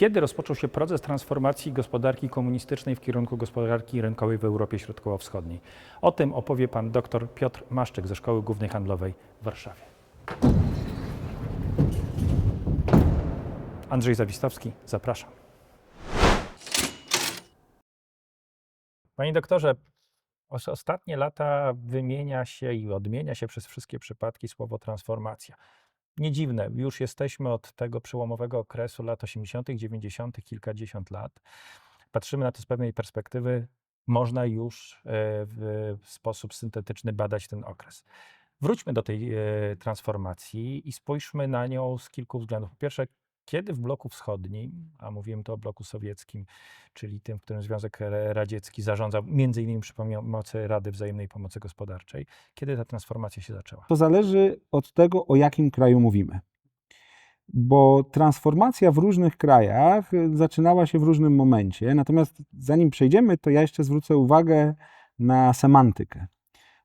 Kiedy rozpoczął się proces transformacji gospodarki komunistycznej w kierunku gospodarki rynkowej w Europie Środkowo-Wschodniej? O tym opowie pan dr Piotr Maszczyk ze Szkoły Głównej Handlowej w Warszawie. Andrzej Zawistowski, zapraszam. Panie doktorze, os- ostatnie lata wymienia się i odmienia się przez wszystkie przypadki słowo transformacja. Nie dziwne, już jesteśmy od tego przełomowego okresu lat 80., 90., kilkadziesiąt lat. Patrzymy na to z pewnej perspektywy, można już e, w sposób syntetyczny badać ten okres. Wróćmy do tej e, transformacji i spójrzmy na nią z kilku względów. Po pierwsze, kiedy w bloku wschodnim, a mówiłem tu o bloku sowieckim, czyli tym, w którym Związek Ra- Radziecki zarządzał między innymi przy pomocy Rady Wzajemnej Pomocy Gospodarczej, kiedy ta transformacja się zaczęła? To zależy od tego, o jakim kraju mówimy. Bo transformacja w różnych krajach y, zaczynała się w różnym momencie. Natomiast zanim przejdziemy, to ja jeszcze zwrócę uwagę na semantykę.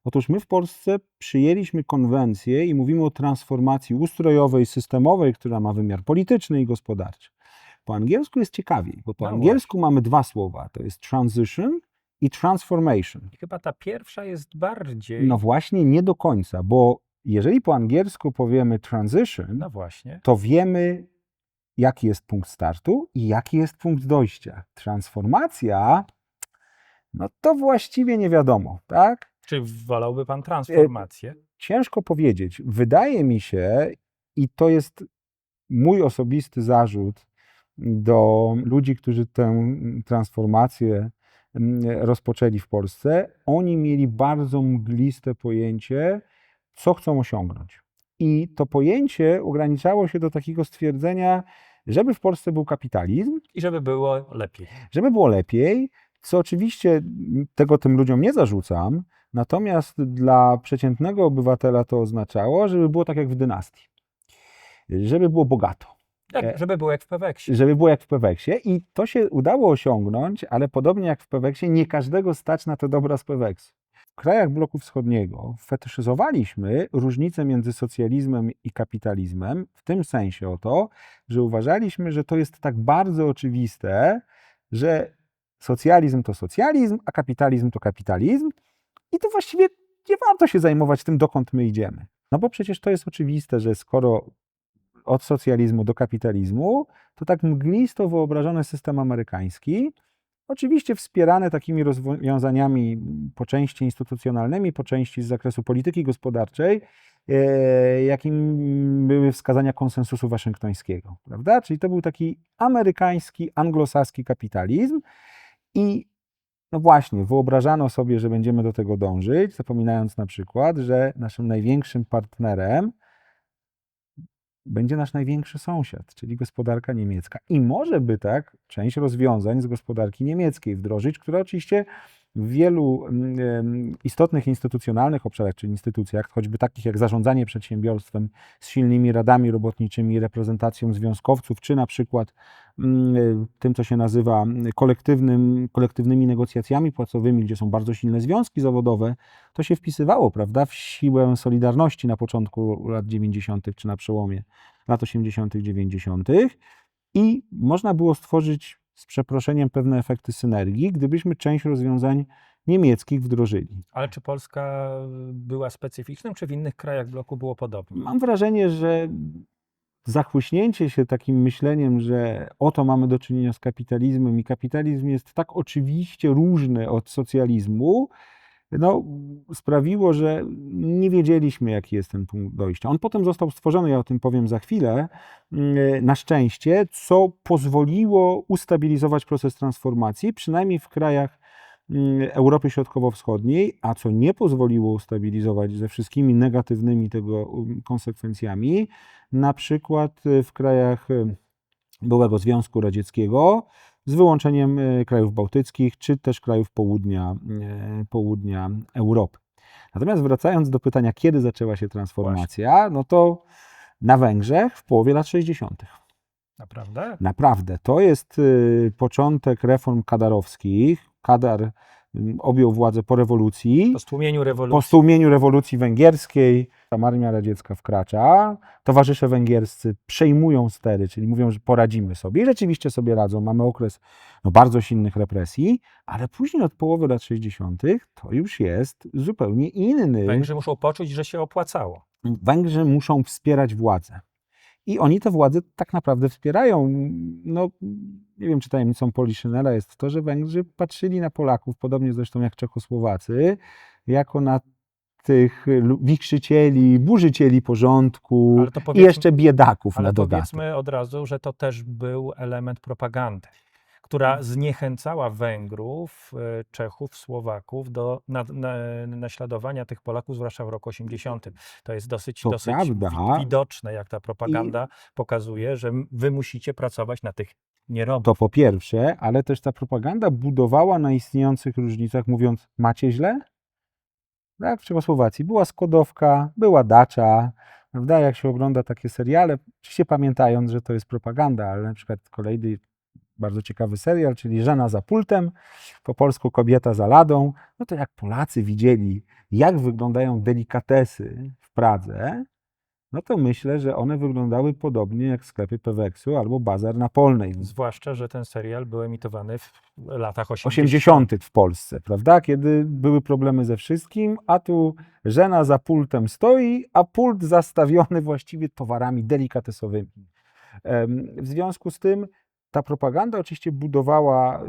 Otóż my w Polsce przyjęliśmy konwencję i mówimy o transformacji ustrojowej, systemowej, która ma wymiar polityczny i gospodarczy. Po angielsku jest ciekawiej, bo po No angielsku mamy dwa słowa: to jest transition i transformation. I chyba ta pierwsza jest bardziej. No właśnie, nie do końca, bo jeżeli po angielsku powiemy transition, no właśnie. to wiemy, jaki jest punkt startu i jaki jest punkt dojścia. Transformacja, no to właściwie nie wiadomo, tak? Czy wolałby pan transformację? Ciężko powiedzieć. Wydaje mi się, i to jest mój osobisty zarzut do ludzi, którzy tę transformację mm, rozpoczęli w Polsce, oni mieli bardzo mgliste pojęcie, co chcą osiągnąć. I to pojęcie ograniczało się do takiego stwierdzenia, żeby w Polsce był kapitalizm, I żeby było lepiej. żeby było lepiej, co oczywiście tego tym ludziom nie zarzucam, natomiast dla przeciętnego obywatela to oznaczało, żeby było tak jak w dynastii. Żeby było bogato, Tak, E, żeby było jak w Peweksie. żeby było jak w Peweksie i to się udało osiągnąć, ale podobnie jak w Peweksie, nie każdego stać na te dobra z Peweksu. W krajach bloku wschodniego fetyszyzowaliśmy różnicę między socjalizmem i kapitalizmem w tym sensie oto, że uważaliśmy, że to jest tak bardzo oczywiste, że socjalizm to socjalizm, a kapitalizm to kapitalizm i to właściwie nie warto się zajmować tym, dokąd my idziemy. No bo przecież to jest oczywiste, że skoro od socjalizmu do kapitalizmu, to tak mglisto wyobrażony system amerykański, oczywiście wspierany takimi rozwiązaniami po części instytucjonalnymi, po części z zakresu polityki gospodarczej, e, jakim były wskazania konsensusu waszyngtońskiego, prawda? Czyli to był taki amerykański, anglosaski kapitalizm i no właśnie, wyobrażano sobie, że będziemy do tego dążyć, zapominając na przykład, że naszym największym partnerem będzie nasz największy sąsiad, czyli gospodarka niemiecka. I może by tak część rozwiązań z gospodarki niemieckiej wdrożyć, które oczywiście w wielu mm, istotnych instytucjonalnych obszarach, czy instytucjach, choćby takich jak zarządzanie przedsiębiorstwem z silnymi radami robotniczymi, reprezentacją związkowców, czy na przykład mm, tym, co się nazywa kolektywnym, kolektywnymi negocjacjami płacowymi, gdzie są bardzo silne związki zawodowe, to się wpisywało, prawda, w siłę Solidarności na początku lat 90. czy na przełomie lat 80., 90. I można było stworzyć z przeproszeniem pewne efekty synergii, gdybyśmy część rozwiązań niemieckich wdrożyli. Ale czy Polska była specyficznym, czy w innych krajach bloku było podobnie? Mam wrażenie, że zachłyśnięcie się takim myśleniem, że oto mamy do czynienia z kapitalizmem i kapitalizm jest tak oczywiście różny od socjalizmu, no, sprawiło, że nie wiedzieliśmy, jaki jest ten punkt dojścia. On potem został stworzony, ja o tym powiem za chwilę, mm, na szczęście, co pozwoliło ustabilizować proces transformacji, przynajmniej w krajach mm, Europy Środkowo-Wschodniej, a co nie pozwoliło ustabilizować ze wszystkimi negatywnymi tego um, konsekwencjami, na przykład y, w krajach y, byłego Związku Radzieckiego, z wyłączeniem y, krajów bałtyckich, czy też krajów południa, y, południa Europy. Natomiast wracając do pytania, kiedy zaczęła się transformacja, no to na Węgrzech w połowie lat 60. Naprawdę? Naprawdę, to jest y, początek reform kadarowskich. Kadar objął władzę po rewolucji, Po stłumieniu po rewolucji. stłumieniu rewolucji węgierskiej. Tam armia radziecka wkracza, towarzysze węgierscy przejmują stery, czyli mówią, że poradzimy sobie i rzeczywiście sobie radzą. Mamy okres no, bardzo silnych represji, ale później od połowy lat 60. to już jest zupełnie inny. Węgrzy muszą poczuć, że się opłacało. Węgrzy muszą wspierać władzę. I oni tę władzę tak naprawdę wspierają. No, nie wiem, czy tajemnicą Poliszynela jest to, że Węgrzy patrzyli na Polaków, podobnie zresztą jak Czechosłowacy, jako na tych wichrzycieli, burzycieli porządku i jeszcze biedaków Ale na dodatek. powiedzmy od razu, że to też był element propagandy, która zniechęcała Węgrów, e, Czechów, Słowaków do na, na, naśladowania tych Polaków, zwłaszcza w roku 80. To jest dosyć, To dosyć wi- widoczne, jak ta propaganda pokazuje, że wy musicie pracować na tych nierobach. To po pierwsze, ale też ta propaganda budowała na istniejących różnicach, mówiąc, macie źle? Tak, w Czechosłowacji była Skodowka, była Dacza, prawda? Jak się ogląda takie seriale, oczywiście pamiętając, że to jest propaganda, ale na przykład kolejny bardzo ciekawy serial, czyli Żena za pultem, po polsku Kobieta za ladą, no to jak Polacy widzieli, jak wyglądają delikatesy w Pradze, no to myślę, że one wyglądały podobnie jak sklepy Peweksu albo bazar na Polnej. Zwłaszcza, że ten serial był emitowany w latach 80. 80. w Polsce, prawda? Kiedy były problemy ze wszystkim, a tu żena za pultem stoi, a pult zastawiony właściwie towarami delikatesowymi. W związku z tym ta propaganda oczywiście budowała y,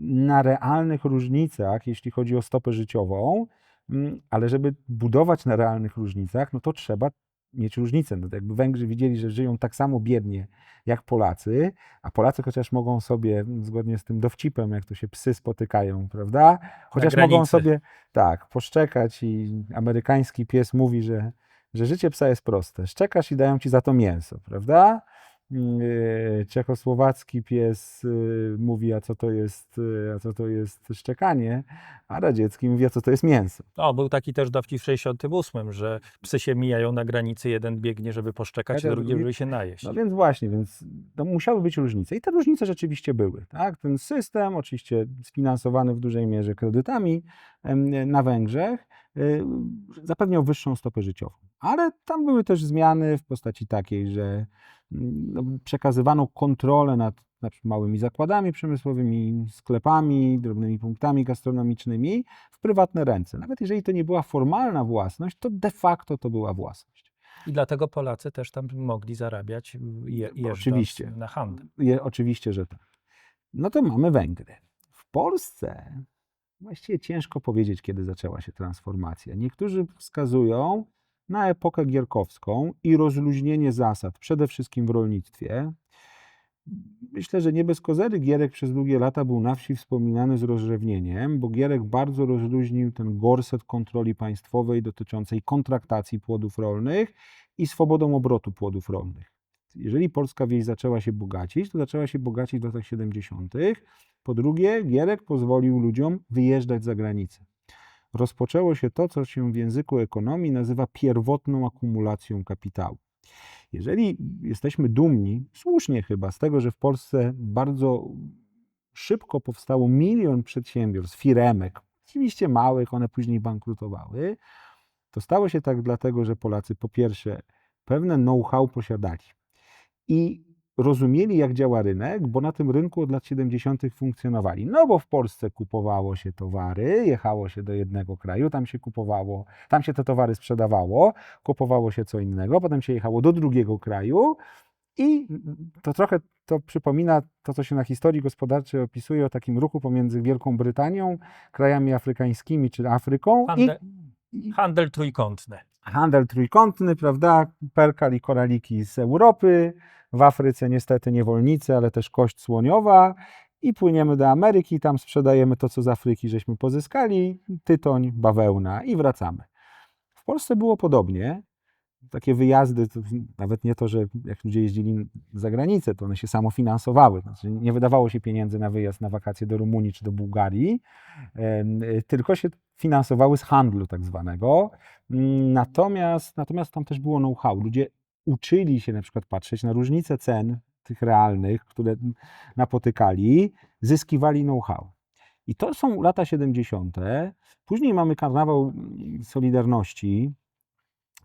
na realnych różnicach, jeśli chodzi o stopę życiową, mm, ale żeby budować na realnych różnicach, no to trzeba mieć różnicę. No jakby Węgrzy widzieli, że żyją tak samo biednie jak Polacy, a Polacy chociaż mogą sobie, zgodnie z tym dowcipem, jak to się psy spotykają, prawda? Chociaż mogą sobie, tak, poszczekać i amerykański pies mówi, że, że życie psa jest proste. Szczekasz i dają ci za to mięso, prawda? Yy, Czechosłowacki pies yy, mówi, a co to jest, yy, a co to jest szczekanie, a radziecki mówi, a co to jest mięso. O, był taki też dowcip w 68, że psy się mijają na granicy, jeden biegnie, żeby poszczekać, Tak, a a drugi, drugi- żeby się najeść. No więc właśnie, więc to musiały być różnice. I te różnice rzeczywiście były. Tak? Ten system, oczywiście sfinansowany w dużej mierze kredytami na Węgrzech, y, zapewniał wyższą stopę życiową. Ale tam były też zmiany w postaci takiej, że no, przekazywano kontrolę nad, nad małymi zakładami przemysłowymi, sklepami, drobnymi punktami gastronomicznymi w prywatne ręce. Nawet jeżeli to nie była formalna własność, to de facto to była własność. I dlatego Polacy też tam mogli zarabiać je, jeżdżąc Oczywiście. na handel. Je, oczywiście, że tak. No to mamy Węgry. W Polsce właściwie ciężko powiedzieć, kiedy zaczęła się transformacja. Niektórzy wskazują na epokę gierkowską i rozluźnienie zasad, przede wszystkim w rolnictwie. Myślę, że nie bez kozery Gierek przez długie lata był na wsi wspominany z rozrzewnieniem, bo Gierek bardzo rozluźnił ten gorset kontroli państwowej dotyczącej kontraktacji płodów rolnych i swobodą obrotu płodów rolnych. Jeżeli polska wieś zaczęła się bogacić, to zaczęła się bogacić w latach 70. Po drugie, Gierek pozwolił ludziom wyjeżdżać za granicę. Rozpoczęło się to, co się w języku ekonomii nazywa pierwotną akumulacją kapitału. Jeżeli jesteśmy dumni, słusznie chyba, z tego, że w Polsce bardzo szybko powstało milion przedsiębiorstw, firemek, oczywiście małych, one później bankrutowały, to stało się tak dlatego, że Polacy po pierwsze pewne know-how posiadali i rozumieli, jak działa rynek, bo na tym rynku od lat 70. funkcjonowali. No bo w Polsce kupowało się towary, jechało się do jednego kraju, tam się kupowało, tam się te towary sprzedawało, kupowało się co innego, potem się jechało do drugiego kraju i to trochę to przypomina to, co się na historii gospodarczej opisuje o takim ruchu pomiędzy Wielką Brytanią, krajami afrykańskimi czy Afryką Handel, i, handel trójkątny. handel trójkątny, prawda? Perkal i koraliki z Europy, w Afryce niestety niewolnicy, ale też kość słoniowa i płyniemy do Ameryki, tam sprzedajemy to, co z Afryki żeśmy pozyskali, tytoń, bawełna i wracamy. W Polsce było podobnie. Takie wyjazdy, nawet nie to, że jak ludzie jeździli za granicę, to one się samofinansowały. Znaczy nie wydawało się pieniędzy na wyjazd na wakacje do Rumunii czy do Bułgarii, tylko się finansowały z handlu tak zwanego. Mm, Natomiast, natomiast tam też było know-how. Ludzie uczyli się na przykład patrzeć na różnice cen tych realnych, które napotykali, zyskiwali know-how. I to są lata 70. Później mamy karnawał mm, Solidarności,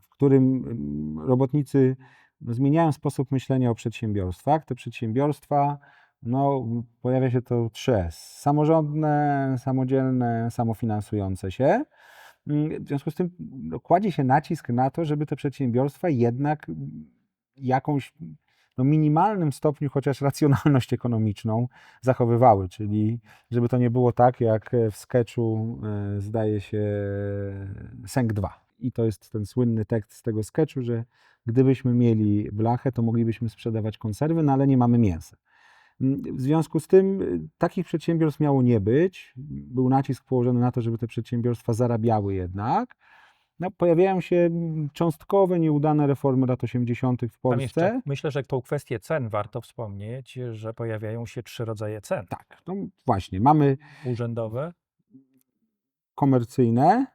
w którym ym, robotnicy zmieniają sposób myślenia o przedsiębiorstwach. Te przedsiębiorstwa, no, pojawia się to trzes. Samorządne, samodzielne, samofinansujące się. Mm, W związku z tym no, kładzie się nacisk na to, żeby te przedsiębiorstwa jednak mm, jakąś no, minimalnym stopniu chociaż racjonalność ekonomiczną zachowywały, czyli żeby to nie było tak, jak w sketchu e, zdaje się Sęk 2. I to jest ten słynny tekst z tego sketchu, że gdybyśmy mieli blachę, to moglibyśmy sprzedawać konserwy, no ale nie mamy mięsa. Mm, W związku z tym y, takich przedsiębiorstw miało nie być. Był nacisk położony na to, żeby te przedsiębiorstwa zarabiały jednak. No, pojawiają się mm, cząstkowe, nieudane reformy lat 80. w Polsce. jeszcze, myślę, że tą kwestię cen warto wspomnieć, że pojawiają się trzy rodzaje cen. Tak, no właśnie. Mamy Urzędowe, komercyjne,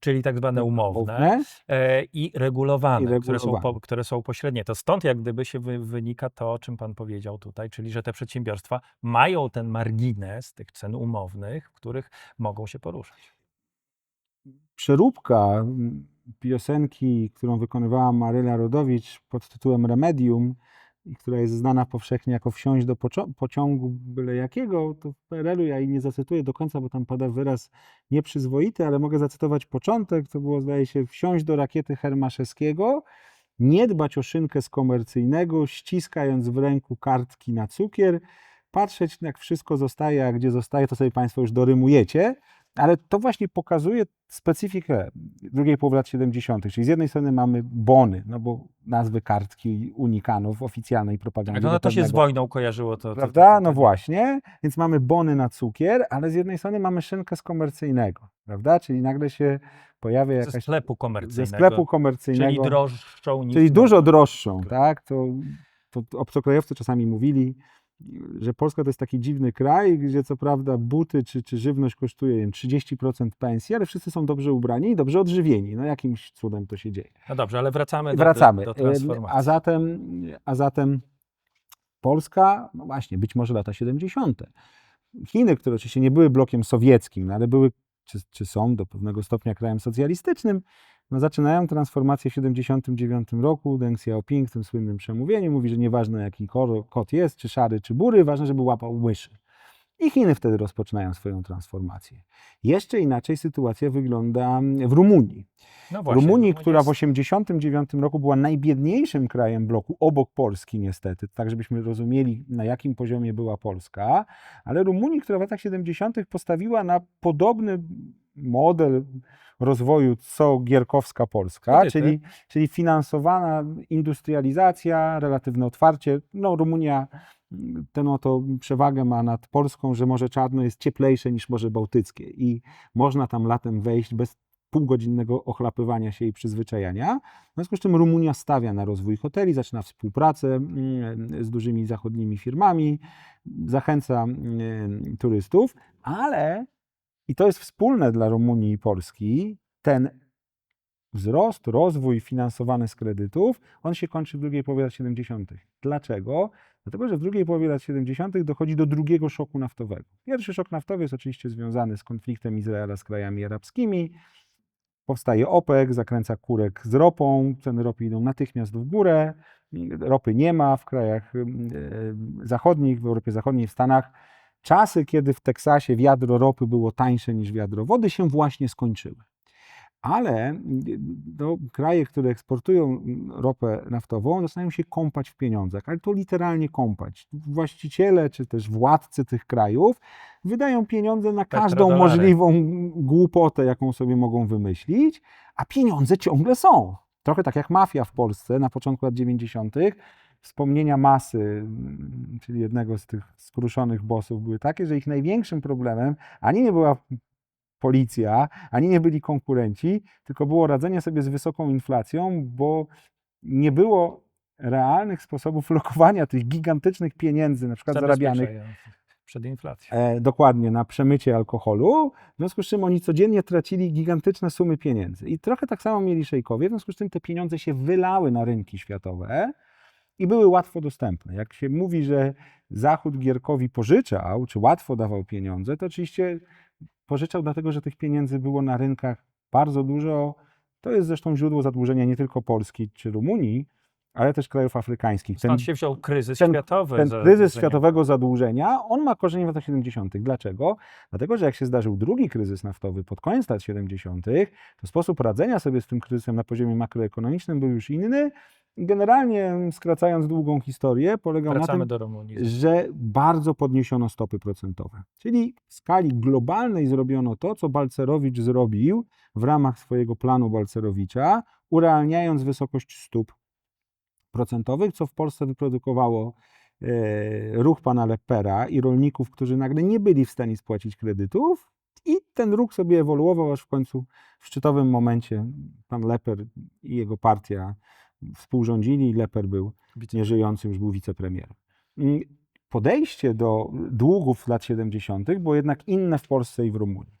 czyli tak zwane umowne, umowne e, i regulowane, I Które, są po, które są pośrednie. To stąd jak gdyby się wy, wynika to, o czym pan powiedział tutaj, czyli że te przedsiębiorstwa mają ten margines tych cen umownych, w których mogą się poruszać. przeróbka mm, piosenki, którą wykonywała Maryla Rodowicz pod tytułem Remedium, która jest znana powszechnie jako wsiąść do pociągu byle jakiego, to w PRL-u ja jej nie zacytuję do końca, bo tam pada wyraz nieprzyzwoity, ale mogę zacytować początek, to było zdaje się wsiąść do rakiety Hermaszewskiego, nie dbać o szynkę z komercyjnego, ściskając w ręku kartki na cukier, patrzeć jak wszystko zostaje, a gdzie zostaje, to sobie Państwo już dorymujecie, ale to właśnie pokazuje specyfikę drugiej połowy lat 70., czyli z jednej strony mamy bony, no bo nazwy kartki unikano w oficjalnej propagandzie. Tak, no do to się z wojną kojarzyło. To, to, to, Prawda? to, No właśnie, więc mamy bony na cukier, ale z jednej strony mamy szynkę z komercyjnego, prawda? Czyli nagle się pojawia Ze jakaś sklepu komercyjnego. ze sklepu komercyjnego, Czyli droższą niż... czyli dużo droższą, sklep. tak? To, to obcokrajowcy czasami mówili, że Polska to jest taki dziwny kraj, gdzie co prawda buty czy, czy żywność kosztuje wiem, 30% pensji, ale wszyscy są dobrze ubrani i dobrze odżywieni. No jakimś cudem to się dzieje. No dobrze, ale wracamy do, Wracamy. do, do E, transformacji. A zatem, a zatem Polska, no właśnie, być może lata 70. Chiny, które oczywiście nie były blokiem sowieckim, no ale były, czy, czy są do pewnego stopnia krajem socjalistycznym, no zaczynają transformację w 79 roku. Deng Xiaoping w tym słynnym przemówieniu mówi, że nieważne jaki kot jest, czy szary, czy bury, ważne, żeby łapał myszy. I Chiny wtedy rozpoczynają swoją transformację. Jeszcze inaczej sytuacja wygląda w Rumunii. No W właśnie, Rumunii, Rumunia która w jest- 1989 roku była najbiedniejszym krajem bloku, obok Polski niestety, tak żebyśmy rozumieli, na jakim poziomie była Polska, ale Rumunii, która w latach 70. postawiła na podobny model rozwoju co Gierkowska Polska, czyli, czyli finansowana industrializacja, relatywne otwarcie. No, Rumunia tę oto przewagę ma nad Polską, że Morze Czarne jest cieplejsze niż Morze Bałtyckie i można tam latem wejść bez półgodzinnego ochlapywania się i przyzwyczajania. W związku z czym Rumunia stawia na rozwój hoteli, zaczyna współpracę mm, z dużymi zachodnimi firmami, zachęca mm, turystów, ale i to jest wspólne dla Rumunii i Polski, ten wzrost, rozwój finansowany z kredytów, on się kończy w drugiej połowie lat 70. Dlaczego? Dlatego, że w drugiej połowie lat 70. dochodzi do drugiego szoku naftowego. Pierwszy szok naftowy jest oczywiście związany z konfliktem Izraela z krajami arabskimi. Powstaje OPEC, zakręca kurek z ropą, ceny ropy idą natychmiast w górę. Ropy nie ma w krajach e, zachodnich, w Europie Zachodniej, w Stanach. Czasy, kiedy w Teksasie wiadro ropy było tańsze niż wiadro wody, się właśnie skończyły. Ale no, kraje, które eksportują mm, ropę naftową, zaczynają się kąpać w pieniądzach, ale to literalnie kąpać. Właściciele czy też władcy tych krajów wydają pieniądze na każdą możliwą głupotę, jaką sobie mogą wymyślić, a pieniądze ciągle są. Trochę tak jak mafia w Polsce na początku lat 90. Wspomnienia masy, mm, czyli jednego z tych skruszonych bossów, były takie, że ich największym problemem ani nie była policja, ani nie byli konkurenci, tylko było radzenie sobie z wysoką inflacją, bo nie było realnych sposobów lokowania tych gigantycznych pieniędzy, na przykład zarabianych Przed inflacją. e, dokładnie na przemycie alkoholu, w związku z czym oni codziennie tracili gigantyczne sumy pieniędzy. I trochę tak samo mieli szejkowie, w związku z czym te pieniądze się wylały na rynki światowe i były łatwo dostępne. Jak się mówi, że Zachód Gierkowi pożyczał, czy łatwo dawał pieniądze, to oczywiście pożyczał dlatego, że tych pieniędzy było na rynkach bardzo dużo, To jest zresztą źródło zadłużenia nie tylko Polski czy Rumunii, ale też krajów afrykańskich. Stąd się wziął kryzys ten- światowy. ten kryzys światowego zadłużenia, on ma korzenie w latach 70. Dlaczego? Dlatego, że jak się zdarzył drugi kryzys naftowy pod koniec lat 70., to sposób radzenia sobie z tym kryzysem na poziomie makroekonomicznym był już inny. Generalnie, skracając długą historię, polegał na tym, że bardzo podniesiono stopy procentowe. Czyli w skali globalnej zrobiono to, co Balcerowicz zrobił w ramach swojego planu Balcerowicza, urealniając wysokość stóp procentowych, co w Polsce wyprodukowało e, ruch pana Lepera i rolników, którzy nagle nie byli w stanie spłacić kredytów. I ten ruch sobie ewoluował, aż w końcu w szczytowym momencie pan Leper i jego partia współrządzili. Leper był nieżyjący, już był wicepremierem. Mm, Podejście do długów lat 70. było jednak inne w Polsce i w Rumunii.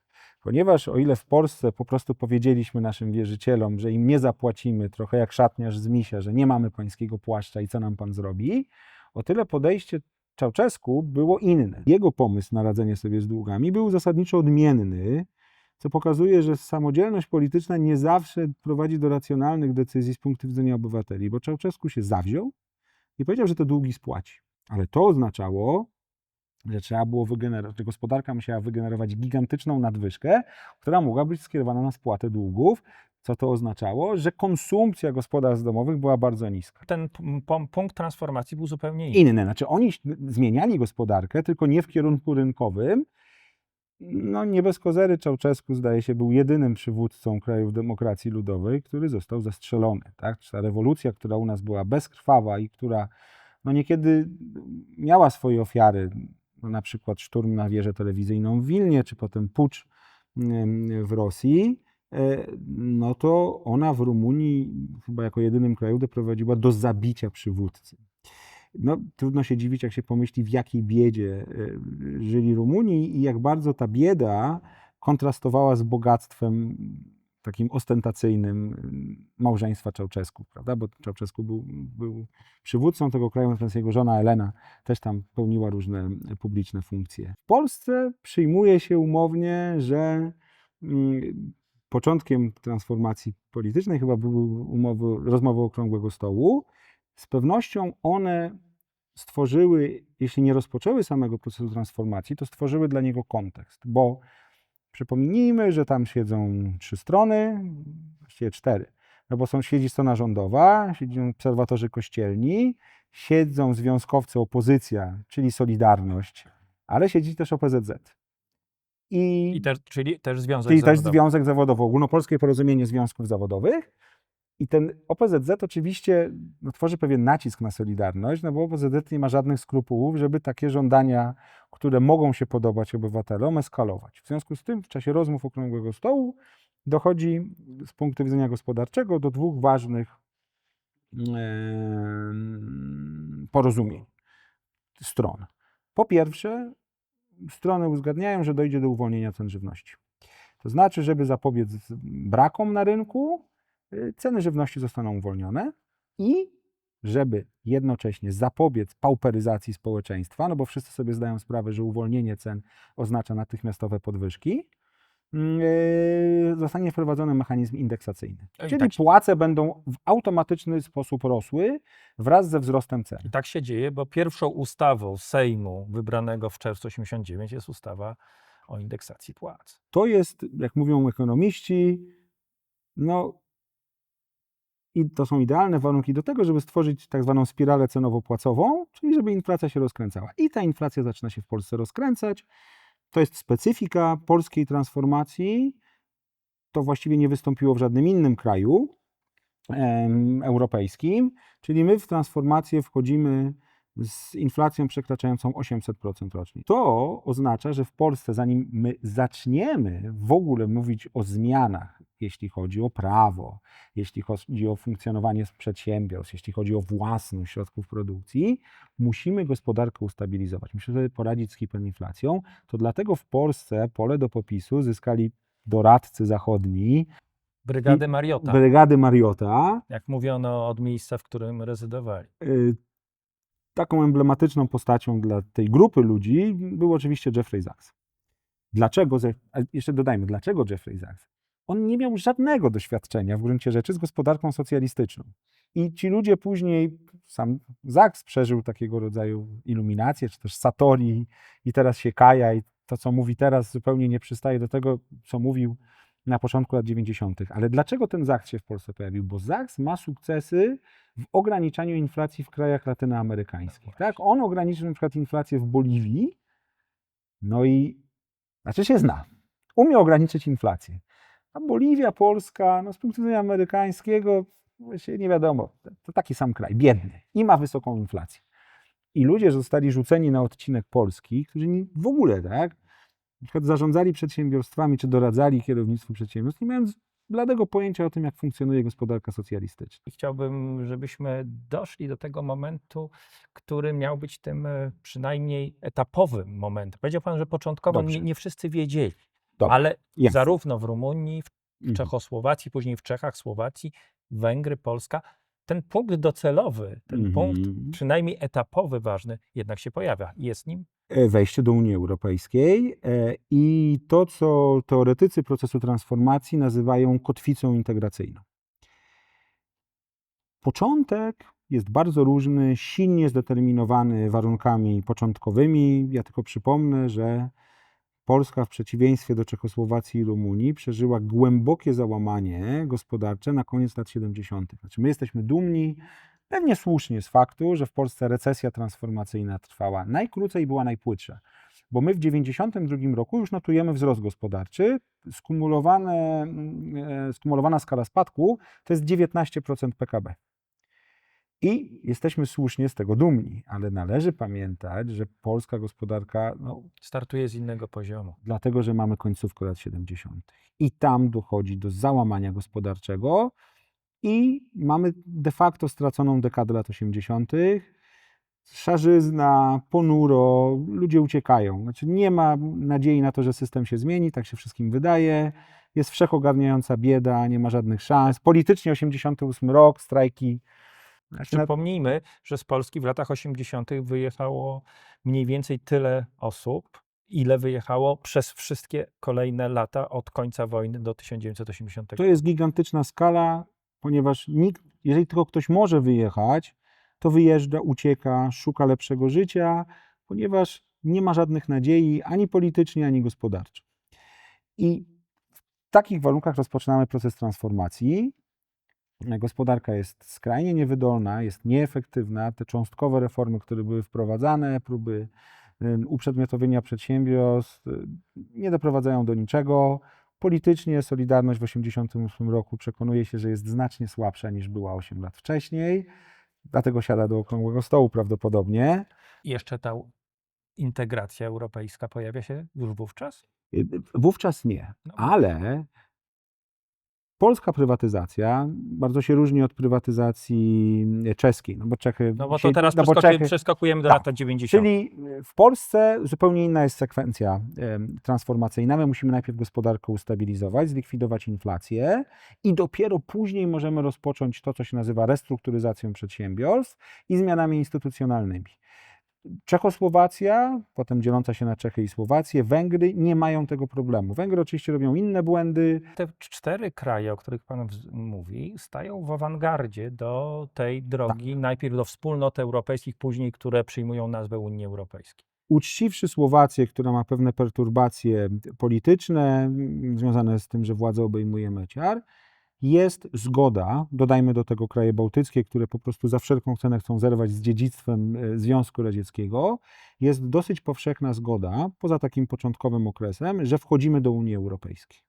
Ponieważ o ile w Polsce po prostu powiedzieliśmy naszym wierzycielom, że im nie zapłacimy, trochę jak szatniarz z misia, że nie mamy pańskiego płaszcza i co nam pan zrobi, o tyle podejście Czałczesku było inne. Jego pomysł na radzenie sobie z długami był zasadniczo odmienny, co pokazuje, że samodzielność polityczna nie zawsze prowadzi do racjonalnych decyzji z punktu widzenia obywateli, bo Czałczesku się zawziął i powiedział, że te długi spłaci. Ale to oznaczało, że trzeba było wygenerować, że gospodarka musiała wygenerować gigantyczną nadwyżkę, która mogła być skierowana na spłatę długów. Co to oznaczało? Że konsumpcja gospodarstw domowych była bardzo niska. Ten punkt transformacji był zupełnie inny. Inne, znaczy oni zmieniali gospodarkę, tylko nie w kierunku rynkowym. No nie bez kozery Czałczesku zdaje się był jedynym przywódcą krajów demokracji ludowej, który został zastrzelony. Tak? Ta rewolucja, która u nas była bezkrwawa i która no niekiedy miała swoje ofiary, na przykład szturm na wieżę telewizyjną w Wilnie, czy potem pucz w Rosji, e, no to ona w Rumunii chyba jako jedynym kraju doprowadziła do zabicia przywódcy. No, trudno się dziwić, jak się pomyśli, w jakiej biedzie e, żyli Rumuni i jak bardzo ta bieda kontrastowała z bogactwem takim ostentacyjnym mm, małżeństwa Czałczesku, prawda? Bo Czałczesku był, był przywódcą tego kraju, natomiast jego żona Elena też tam pełniła różne publiczne funkcje. W Polsce przyjmuje się umownie, że mm, początkiem transformacji politycznej chyba były umowy, rozmowy okrągłego stołu. Z pewnością one stworzyły, jeśli nie rozpoczęły samego procesu transformacji, to stworzyły dla niego kontekst, bo przypomnijmy, że tam siedzą trzy strony, właściwie cztery, no bo są, siedzi strona rządowa, siedzą obserwatorzy kościelni, siedzą związkowcy opozycja, czyli Solidarność, ale siedzi też OPZZ. I, I też, czyli też związek czyli też zawodowy. Związek Zawodowy, Ogólnopolskie Porozumienie Związków Zawodowych. I ten OPZZ oczywiście no, tworzy pewien nacisk na Solidarność, no bo OPZZ nie ma żadnych skrupułów, żeby takie żądania, które mogą się podobać obywatelom, eskalować. W związku z tym w czasie rozmów Okrągłego Stołu dochodzi z punktu widzenia gospodarczego do dwóch ważnych em, porozumień stron. Po pierwsze, strony uzgadniają, że dojdzie do uwolnienia cen żywności. To znaczy, żeby zapobiec brakom na rynku, ceny żywności zostaną uwolnione i żeby jednocześnie zapobiec pauperyzacji społeczeństwa, no bo wszyscy sobie zdają sprawę, że uwolnienie cen oznacza natychmiastowe podwyżki, yy, zostanie wprowadzony mechanizm indeksacyjny. I Czyli tak się- płace będą w automatyczny sposób rosły wraz ze wzrostem cen. I tak się dzieje, bo pierwszą ustawą Sejmu wybranego w czerwcu 89 jest ustawa o indeksacji płac. To jest, jak mówią ekonomiści, no i to są idealne warunki do tego, żeby stworzyć tak zwaną spiralę cenowo-płacową, czyli żeby inflacja się rozkręcała. I ta inflacja zaczyna się w Polsce rozkręcać. To jest specyfika polskiej transformacji. To właściwie nie wystąpiło w żadnym innym kraju em, europejskim, czyli my w transformację wchodzimy z inflacją przekraczającą 800% rocznie. To oznacza, że w Polsce, zanim my zaczniemy w ogóle mówić o zmianach, jeśli chodzi o prawo, jeśli chodzi o funkcjonowanie przedsiębiorstw, jeśli chodzi o własność środków produkcji, musimy gospodarkę ustabilizować. Musimy sobie poradzić z hiperinflacją. To dlatego w Polsce pole do popisu zyskali doradcy zachodni, Brygady Mariota, brygady Mariota, jak mówiono od miejsca, w którym rezydowali. Taką emblematyczną postacią dla tej grupy ludzi był oczywiście Jeffrey Sachs. Dlaczego? Jeszcze dodajmy, dlaczego Jeffrey Sachs? on nie miał żadnego doświadczenia w gruncie rzeczy z gospodarką socjalistyczną. I ci ludzie później, sam Zaks przeżył takiego rodzaju iluminację, czy też Satori i teraz się kaja i to, co mówi teraz, zupełnie nie przystaje do tego, co mówił na początku lat 90. Ale dlaczego ten Zaks się w Polsce pojawił? Bo Zaks ma sukcesy w ograniczaniu inflacji w krajach latynoamerykańskich. Tak? On ograniczył na przykład inflację w Boliwii, no i znaczy się zna. Umie ograniczyć inflację. A Boliwia, Polska, no z punktu widzenia amerykańskiego, właściwie nie wiadomo, to taki sam kraj, biedny i ma wysoką inflację. I ludzie zostali rzuceni na odcinek Polski, którzy w ogóle, tak, na przykład zarządzali przedsiębiorstwami, czy doradzali kierownictwu przedsiębiorstw, nie mając bladego pojęcia o tym, jak funkcjonuje gospodarka socjalistyczna. I chciałbym, żebyśmy doszli do tego momentu, który miał być tym e, przynajmniej etapowym momentem. Powiedział Pan, że początkowo nie, nie wszyscy wiedzieli, Dobrze. ale Jak? zarówno w Rumunii, w Mhm. Czechosłowacji, później w Czechach, Słowacji, Węgry, Polska, ten punkt docelowy, ten punkt Mhm. przynajmniej etapowy ważny jednak się pojawia. Jest nim e, wejście do Unii Europejskiej e, i to, co teoretycy procesu transformacji nazywają kotwicą integracyjną. Początek jest bardzo różny, silnie zdeterminowany warunkami początkowymi. Ja tylko przypomnę, że Polska w przeciwieństwie do Czechosłowacji i Rumunii przeżyła głębokie załamanie gospodarcze na koniec lat 70. Znaczy my jesteśmy dumni, pewnie słusznie, z faktu, że w Polsce recesja transformacyjna trwała najkrócej i była najpłytsza. Bo my w 92 roku już notujemy wzrost gospodarczy. Mm, e, skumulowana skala spadku to jest 19% PKB. I jesteśmy słusznie z tego dumni, ale należy pamiętać, że polska gospodarka no, startuje z innego poziomu. dlatego że mamy końcówkę lat 70. I tam dochodzi do załamania gospodarczego i mamy de facto straconą dekadę lat 80. Szarzyzna, ponuro, ludzie uciekają. Znaczy nie ma nadziei na to, że system się zmieni, tak się wszystkim wydaje. Jest wszechogarniająca bieda, nie ma żadnych szans. Politycznie 88 rok, strajki. Znaczy, na- Przypomnijmy, że z Polski w latach 80. wyjechało mniej więcej tyle osób, ile wyjechało przez wszystkie kolejne lata od końca wojny do 1980. To jest gigantyczna skala, ponieważ nikt, jeżeli tylko ktoś może wyjechać, to wyjeżdża, ucieka, szuka lepszego życia, ponieważ nie ma żadnych nadziei ani politycznie, ani gospodarczo. I w takich warunkach rozpoczynamy proces transformacji. Gospodarka jest skrajnie niewydolna, jest nieefektywna. Te cząstkowe reformy, które były wprowadzane, próby uprzedmiotowienia przedsiębiorstw, nie doprowadzają do niczego. Politycznie Solidarność w 1988 roku przekonuje się, że jest znacznie słabsza niż była 8 lat wcześniej. Dlatego siada do okrągłego stołu prawdopodobnie. I jeszcze ta integracja europejska pojawia się już wówczas? Wówczas nie, No. ale polska prywatyzacja bardzo się różni od prywatyzacji czeskiej. No bo Czechy. No bo to teraz no przeskoczy, Czechy- przeskakujemy do Tak, lat 90. Czyli w Polsce zupełnie inna jest sekwencja transformacyjna. My musimy najpierw gospodarkę ustabilizować, zlikwidować inflację i dopiero później możemy rozpocząć to, co się nazywa restrukturyzacją przedsiębiorstw i zmianami instytucjonalnymi. Czechosłowacja, potem dzieląca się na Czechy i Słowację, Węgry nie mają tego problemu. Węgry oczywiście robią inne błędy, Te cztery kraje, o których Pan mówi, stają w awangardzie do tej drogi, Tak. najpierw do wspólnot europejskich, później, które przyjmują nazwę Unii Europejskiej. uczciwszy Słowację, która ma pewne perturbacje polityczne mm, związane z tym, że władzę obejmuje Meciar, jest zgoda, dodajmy do tego kraje bałtyckie, które po prostu za wszelką cenę chcą zerwać z dziedzictwem e, Związku Radzieckiego, jest dosyć powszechna zgoda, poza takim początkowym okresem, że wchodzimy do Unii Europejskiej.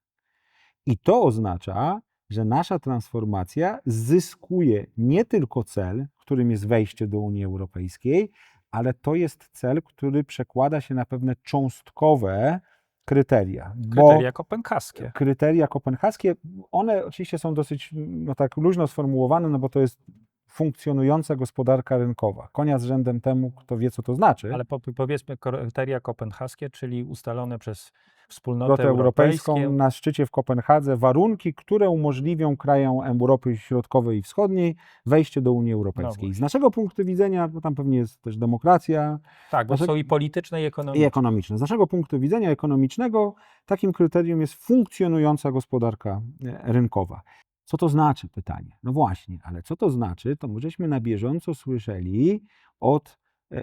I to oznacza, że nasza transformacja zyskuje nie tylko cel, którym jest wejście do Unii Europejskiej, ale to jest cel, który przekłada się na pewne cząstkowe kryteria. Kryteria kopenhaskie. kryteria kopenhaskie, one oczywiście są dosyć no tak luźno sformułowane, no bo to jest funkcjonująca gospodarka rynkowa. Konia z rzędem temu, kto wie, co to znaczy. Ale po, powiedzmy kryteria kopenhaskie, czyli ustalone przez wspólnotę europejską. Europejską na szczycie w Kopenhadze warunki, które umożliwią krajom Europy Środkowej i Wschodniej wejście do Unii Europejskiej. właśnie. Z naszego punktu widzenia, bo tam pewnie jest też demokracja Tak, bo Nasze- są i polityczne, i i ekonomiczne. ekonomiczne. Z naszego punktu widzenia ekonomicznego takim kryterium jest funkcjonująca gospodarka e, rynkowa. Co to znaczy? Pytanie. No właśnie, ale co to znaczy? To my żeśmy na bieżąco słyszeli od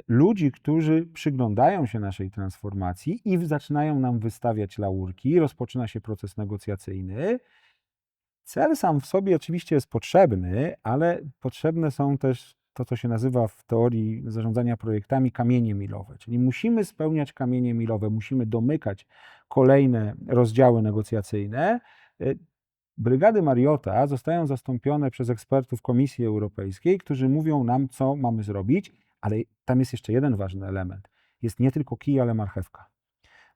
ludzi, którzy przyglądają się naszej transformacji i zaczynają nam wystawiać laurki, rozpoczyna się proces negocjacyjny. Cel sam w sobie oczywiście jest potrzebny, ale potrzebne są też to, co się nazywa w teorii zarządzania projektami kamienie milowe. Czyli musimy spełniać kamienie milowe, musimy domykać kolejne rozdziały negocjacyjne. Y, Brygady Mariota zostają zastąpione przez ekspertów Komisji Europejskiej, którzy mówią nam, co mamy zrobić, ale tam jest jeszcze jeden ważny element. Jest nie tylko kij, ale marchewka.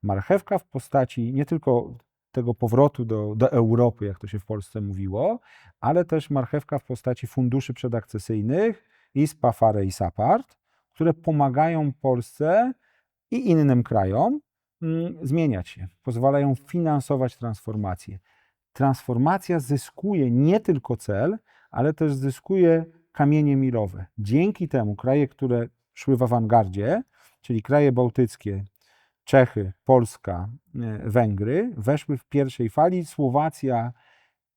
Marchewka w postaci nie tylko tego powrotu do, do Europy, jak to się w Polsce mówiło, ale też marchewka w postaci funduszy przedakcesyjnych i SPAFARE i SAPART, które pomagają Polsce i innym krajom mm, zmieniać się, pozwalają finansować transformację. Transformacja zyskuje nie tylko cel, ale też zyskuje kamienie milowe. Dzięki temu kraje, które szły w awangardzie, czyli kraje bałtyckie, Czechy, Polska, e, Węgry, weszły w pierwszej fali. Słowacja,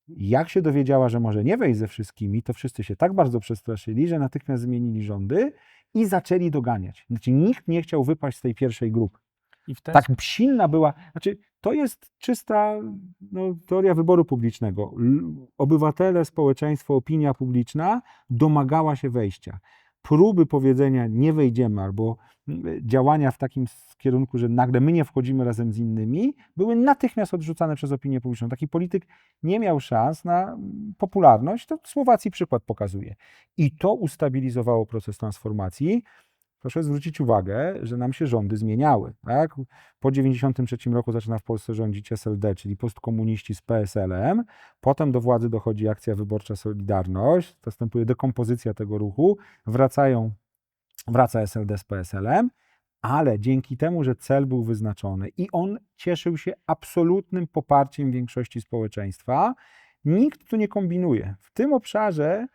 jak się dowiedziała, że może nie wejść ze wszystkimi, to wszyscy się tak bardzo przestraszyli, że natychmiast zmienili rządy i zaczęli doganiać. Znaczy, nikt nie chciał wypaść z tej pierwszej grupy. I w ten Tak silna była. Znaczy, to jest czysta no, teoria wyboru publicznego. Obywatele, społeczeństwo, opinia publiczna domagała się wejścia. Próby powiedzenia nie wejdziemy albo działania w takim kierunku, że nagle my nie wchodzimy razem z innymi, były natychmiast odrzucane przez opinię publiczną. Taki polityk nie miał szans na popularność. To Słowacji przykład pokazuje. I to ustabilizowało proces transformacji. Proszę zwrócić uwagę, że nam się rządy zmieniały. Tak? Po 1993 roku zaczyna w Polsce rządzić SLD, czyli postkomuniści z PSL-em. Potem do władzy dochodzi akcja wyborcza Solidarność, następuje dekompozycja tego ruchu, wracają, wraca SLD z PSL-em, ale dzięki temu, że cel był wyznaczony i on cieszył się absolutnym poparciem większości społeczeństwa, nikt tu nie kombinuje. W tym obszarze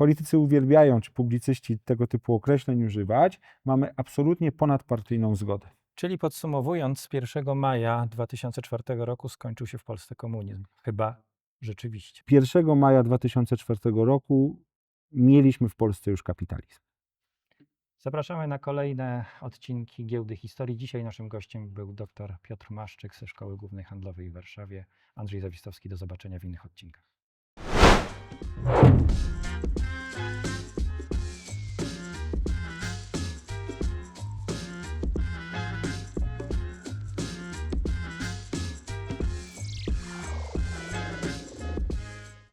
politycy uwielbiają, czy publicyści tego typu określeń używać, mamy absolutnie ponadpartyjną zgodę. Czyli podsumowując, 1 maja 2004 roku skończył się w Polsce komunizm. Chyba rzeczywiście. 1 maja 2004 roku mieliśmy w Polsce już kapitalizm. Zapraszamy na kolejne odcinki Giełdy Historii. Dzisiaj naszym gościem był dr Piotr Maszczyk ze Szkoły Głównej Handlowej w Warszawie. Andrzej Zawistowski. Do zobaczenia w innych odcinkach.